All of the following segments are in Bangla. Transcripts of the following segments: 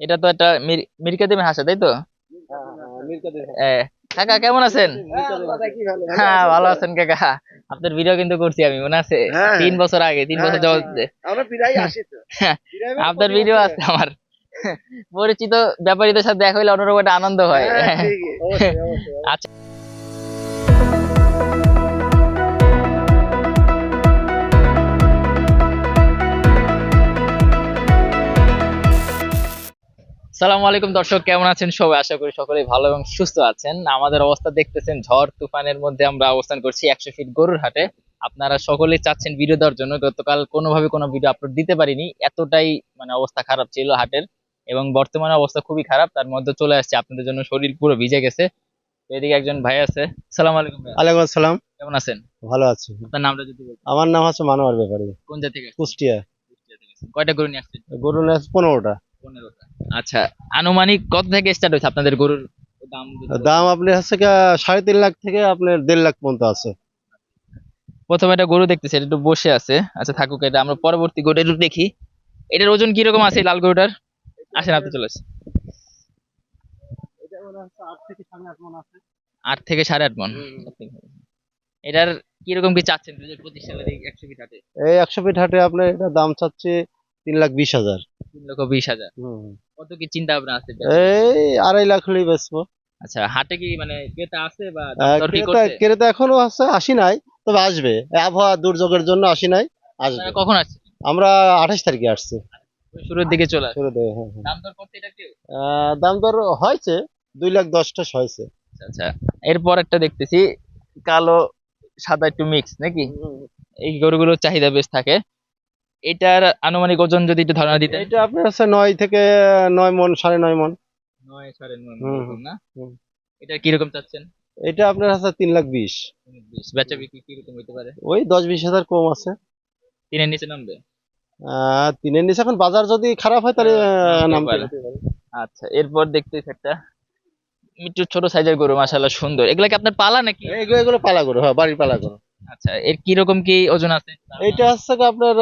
এটা তো একটা মির- মিরকা দেবেন হাসা তাই তো? কাকা কেমন আছেন? হ্যাঁ ভালো আছেন কাকা। আপনার ভিডিও কিন্তু করছি আমি মনে আছে? হ্যাঁ। তিন বছর আগে তিন বছর হ্যাঁ, আপনার ভিডিও আছে আমার। পরিচিত ব্যাপারীদের সাথে দেখা হইলে অন্যরকম একটা আনন্দ হয়। হ্যাঁ, আচ্ছা। সালামু আলাইকুম দর্শক কেমন আছেন সবাই? আশা করি সকলেই ভালো এবং সুস্থ আছেন। আমাদের অবস্থা দেখতেছেন ঝড় তুফানের মধ্যে আমরা অবস্থান করছি একশো ফিট গরুর হাটে। আপনারা সকলেই চাচ্ছেন ভিডিও দেওয়ার জন্য। গতকাল কোনোভাবে কোনো ভিডিও আপলোড দিতে পারিনি। এতটাই মানে অবস্থা খারাপ ছিল হাটের এবং বর্তমানে অবস্থা খুবই খারাপ। তার মধ্যে চলে আসছে আপনাদের জন্য শরীর পুরো ভিজে গেছে। এদিকে একজন ভাই আছে। সালাম আলাইকুম আলাইকুম আসসালাম। কেমন আছেন? ভালো আছি। আপনার নামটা যদি আমার নাম হচ্ছে মানোয়ার ব্যাপারী। কোন জাতি থেকে কুষ্টিয়া। কুষ্টিয়া থেকে কয়টা গরু নিয়ে আসছেন? গরু নিয়ে আসছে পনেরোটা। পনেরোটা। আচ্ছা আনুমানিক কত থেকে স্টার্ট হয়েছে আপনাদের গরুর দাম? দাম আপনি হচ্ছে সাড়ে তিন লাখ থেকে আপনার দেড় লাখ পর্যন্ত আছে। প্রথমে একটা গরু দেখতেছি এটা একটু বসে আছে। আচ্ছা থাকুক এটা আমরা পরবর্তী গরুটা একটু দেখি। এটার ওজন কীরকম আছে লাল গরুটার? আসেন আপনি চলে আসেন। আট থেকে সাড়ে আট মন এটার কীরকম কি চাচ্ছেন? দুই হাজার পঁচিশ সালের এই একশো ফিট হাটে এই একশো ফিট হাটে আপনার এটা দাম চাচ্ছে তিন লাখ বিশ হাজার। তিন লক্ষ বিশ হাজার। কত কি চিন্তা ভাবনা আছে এই আড়াই লাখ হলেই বেচবো। আচ্ছা হাটে কি মানে ক্রেতা আছে বা কি ক্রেতা এখনও আছে আসি নাই তবে আসবে। আবহাওয়া দুর্যোগের জন্য আসি নাই আসবে। কখন আসছে আমরা আঠাশ তারিখে আসছি। শুরুর দিকে চলে শুরু থেকে, হ্যাঁ, হ্যাঁ। দাম দর করতে এটা আহ, দাম দর হয়েছে দুই লাখ দশটা হয়েছে। আচ্ছা আচ্ছা। এরপর একটা দেখতেছি কালো সাদা একটু মিক্স নাকি? এই গরুগুলোর চাহিদা বেশ থাকে। এটার আনুমানিক ওজন যদি একটু ধারণা দিতেন। এটা আপনার হচ্ছে নয় থেকে নয় মন সাড়ে নয় মন। নয় সাড়ে নয় এরকম না। এটা কীরকম চাচ্ছেন? এটা আপনার হচ্ছে তিন লাখ বিশ। বেচা বিক্রি কীরকম হতে পারে? ওই দশ বিশ হাজার কম আছে। তিনের নিচে নামবে? তিনের নিচে এখন বাজার যদি খারাপ হয় তাহলে আহ, নামতে। আচ্ছা এরপর দেখতেছি একটা। একটু ছোট সাইজের গরু মাশাআল্লাহ সুন্দর। এগুলা কি আপনার পালা নাকি? এগুলো এগুলো পালা করো হ্যাঁ বাড়ির পালা করো আচ্ছা এর কীরকম কি ওজন আছে? এইটা হচ্ছে কি আপনার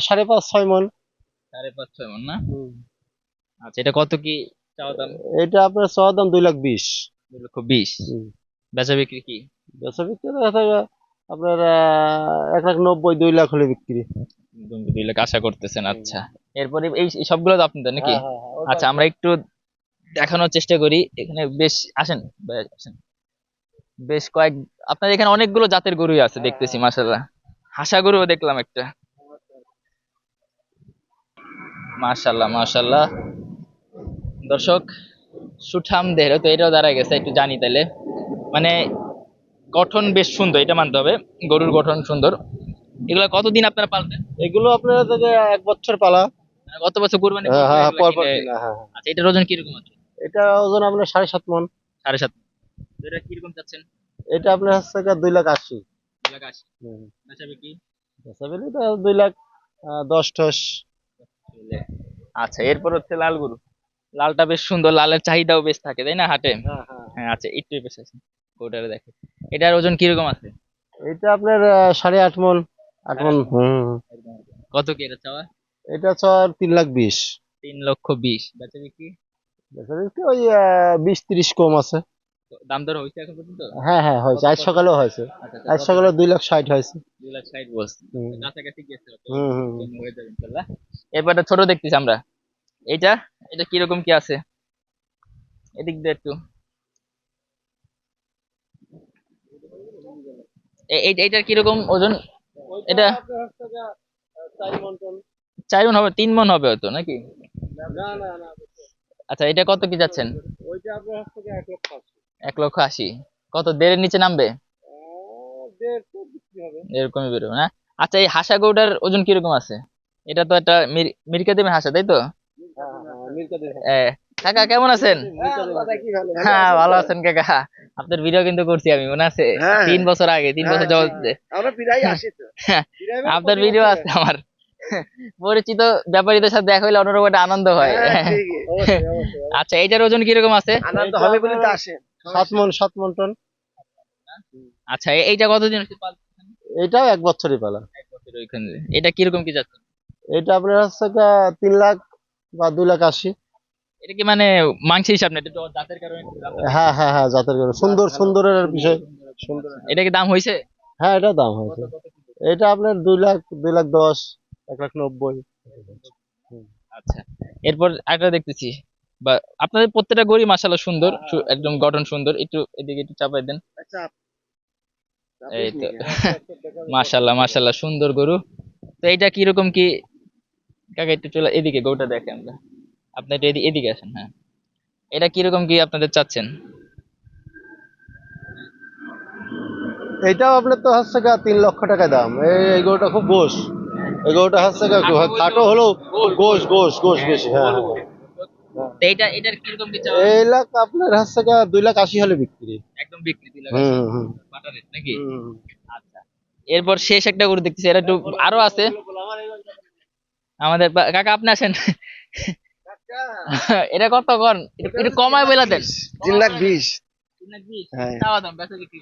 সাড়ে পাঁচ ছয় মন। সাড়ে পাঁচ ছয় মন না? আচ্ছা এটা কত কি চাওয়া দাম? এটা আপনার চাওয়ার দাম দুই লাখ বিশ। দুই লক্ষ বিশ। বেচা বিক্রি কি? বেচা বিক্রি যাবে আপনার এক লাখ নব্বই দুই লাখ হলে বিক্রি। দুই- লাখ আশা করতেছেন আচ্ছা। এরপরে এই সবগুলো তো আপনাদের নাকি? হ্যাঁ, হ্যাঁ, হ্যাঁ, আচ্ছা আমরা একটু দেখানোর চেষ্টা করি। এখানে বেশ আসেন আসেন। বেশ কয়েক আপনার এখানে অনেকগুলো জাতের গরুই আছে দেখতেছি মাশাআল্লাহ। হাসা গরুও দেখলাম একটা। মাশাআল্লাহ মাশাআল্লাহ। দর্শক সুঠাম দেহ তো এটাও দাঁড়ায় গেছে একটু জানি তাহলে মানে গঠন বেশ সুন্দর এটা মানতে হবে। গরুর গঠন সুন্দর। এগুলা কতদিন আপনারা পালতেন? এগুলো আপনার এক বছর পালা। মানে গত বছর কুরবানি হ্যাঁ হ্যাঁ পর পর হ্যাঁ। আচ্ছা এটার ওজন কীরকম আছে? এটা ওজন আপনার সাড়ে সাত মন। সাড়ে সাত এটা কীরকম চাচ্ছেন? এটা আপনার হচ্ছে দুই লাখ আশি। দুই লাখ আশি। বেচা বিক্রি? বেচা বিক্রি তো দুই লাখ দশ টস আচ্ছা এরপর হচ্ছে লাল গরু। লালটা বেশ সুন্দর লালের চাহিদাও বেশ থাকে তাই না হাটে? হ্যাঁ হ্যাঁ। হ্যাঁ আচ্ছা একটু বেশ আছে গরুটারে দেখে। এটার ওজন কীরকম আছে? এটা আপনার সাড়ে আট মন আট মন কত কি এটা চাওয়া? এটা চর তিন লাখ বিশ। তিন লক্ষ বিশ। বেচা বিক্রি? বেচা বিক্রি ওই বিশ ত্রিশ কম আছে। দাম দর হয়েছে এখন পর্যন্ত? হ্যাঁ হ্যাঁ হয়েছে। আজ সকালেও হয়েছে। আচ্ছা আজ সকালে দুই লাখ ষাট হয়েছে। দুই লাখ ষাট বলছে। কাছাকাছি গেছে হয়ে যাবে ইনশাল্লাহ। এরপর ছোট দেখতেছি আমরা। এটা এটা কীরকম কি আছে? এদিক দিয়ে একটু। এইটার কীরকম ওজন? এটা চার মন হবে তিন মন হবে হয়তো নাকি? না না না আচ্ছা এটা কত কি যাচ্ছেন? ওইটা আপনার হচ্ছে এক লক্ষ। আশি এক লক্ষ আশি। কত? দেড়ের নিচে নামবে? এরকমই বেরোবে না? আচ্ছা এই হাসা গরুটার ওজন কীরকম আছে? এটা তো একটা মির- মিরকা দেবেন হাসা তাই তো? হ্যাঁ হ্যাঁ কাকা কেমন আছেন? হ্যাঁ ভালো। আছেন কাকা। আপনার ভিডিও কিন্তু করছি আমি মনে আছে? হ্যাঁ, তিন বছর আগে তিন বছর হ্যাঁ, হ্যাঁ, আপনার ভিডিও আছে আমার। পরিচিত ব্যাপারীদের সাথে দেখা হইলে অন্যরকম একটা আনন্দ হয়। হ্যাঁ, আচ্ছা এইটার ওজন কীরকম আছে? আনন্দ হবে বলে তো আসেন সাত মন সাত মন টন। আচ্ছা এইটা কতদিন এটাও এক বছরই পালা। এক বছর ওইখানে। এটা কীরকম কি যাচ্ছে? এটা আপনার হচ্ছে তিন লাখ বা দুই লাখ আশি। এটা কি মানে মাংস হিসাব না এটা কারণে হ্যাঁ হ্যাঁ হ্যাঁ জাতের গরু সুন্দর সুন্দরের বিষয়। সুন্দর এটা কি দাম হয়েছে? হ্যাঁ এটা দাম হয়েছে। এটা আপনার দুই লাখ দুই লাখ দশ এক লাখ নব্বই। আচ্ছা। এরপর আরেকটা দেখতেছি। বা আপনাদের প্রত্যেকটা গরু মাশাআল্লাহ সুন্দর একদম গঠন সুন্দর। একটু এদিকে একটু চাপাই দেন। আচ্ছা এই তো। মাশাআল্লাহ মাশাআল্লাহ সুন্দর গরু। তো এইটা কীরকম কি? কাকা একটু চলে এদিকে গরুটা দেখে আমরা। আপনি একটু এদিকে এদিকে আসেন হ্যাঁ। এটা কীরকম কি আপনাদের চাচ্ছেন? এইটাও আপনার তো হচ্ছে গা তিন লক্ষ টাকা দাম। এই গরুটা খুব গোস এই গরুটা হচ্ছে গা খাটো হলেও গোস গোস গোস বেশি হ্যাঁ। হ্যাঁ। তো এইটা এটার কীরকম কি চাওয়া? এই লাখ আপনার হচ্ছে গা দুই লাখ আশি হলে বিক্রি। একদম বিক্রি বাটা রেট নাকি? আচ্ছা। এরপর শেষ একটা গরু দেখতেছি এটা একটু আরও আছে। আমাদের কাকা আপনি আসেন। এটা কত একটু- কমায় বলে দেন। তিন লাখ বিশ। হ্যাঁ।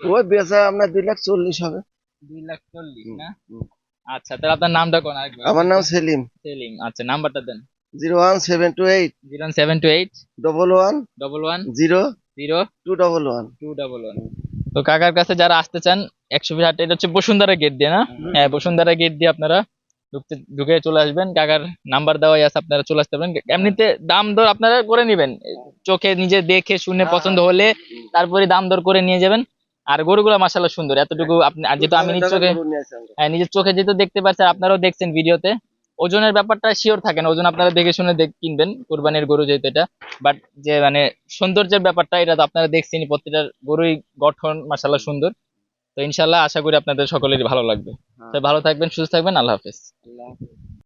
ওই বেচা আপনার দুই লাখ চল্লিশ হবে। দুই লাখ চল্লিশ না? আচ্ছা তাহলে আপনার নামটা কোন আমার নাম সেলিম। সেলিম আচ্ছা নাম্বারটা দেন। Zero one seven two eight zero seven two eight double one double one zero zero two double one two double one তো কাকার কাছে যারা আসতে চান একশো ফিট হাট এটা হচ্ছে বসুন্ধরা গেট দিয়ে না? হ্যাঁ বসুন্ধরা গেট দিয়ে আপনারা ঢুকতে ঢুকে চলে আসবেন। কাকার নাম্বার দেওয়াই আছে আপনারা চলে আসতে পারেন এমনিতে দাম দর আপনারা করে নেবেন। চোখে নিজে দেখে শুনে পছন্দ হলে তারপরে দাম দর করে নিয়ে যাবেন। আর গরুগুলো মাসাল্লাহ সুন্দর। এতটুকু আপনি আর যেহেতু আমি নিজ চোখে হ্যাঁ নিজের চোখে যেহেতু দেখতে পাচ্ছেন আপনারাও দেখছেন ভিডিওতে। ওজনের ব্যাপারটা শিওর থাকে না। ওজন আপনারা দেখে শুনে দেখ- কিনবেন। কোরবানির গরু যেহেতু এটা। বাট যে মানে সৌন্দর্যের ব্যাপারটা এটা তো আপনারা দেখছেন প্রত্যেকটা গরুই গঠন মাসাল্লাহ সুন্দর। তো ইনশাল্লাহ আশা করি আপনাদের সকলেরই ভালো লাগবে। তো ভালো থাকবেন সুস্থ থাকবেন। আল্লাহ হাফিজ। হাফেজ।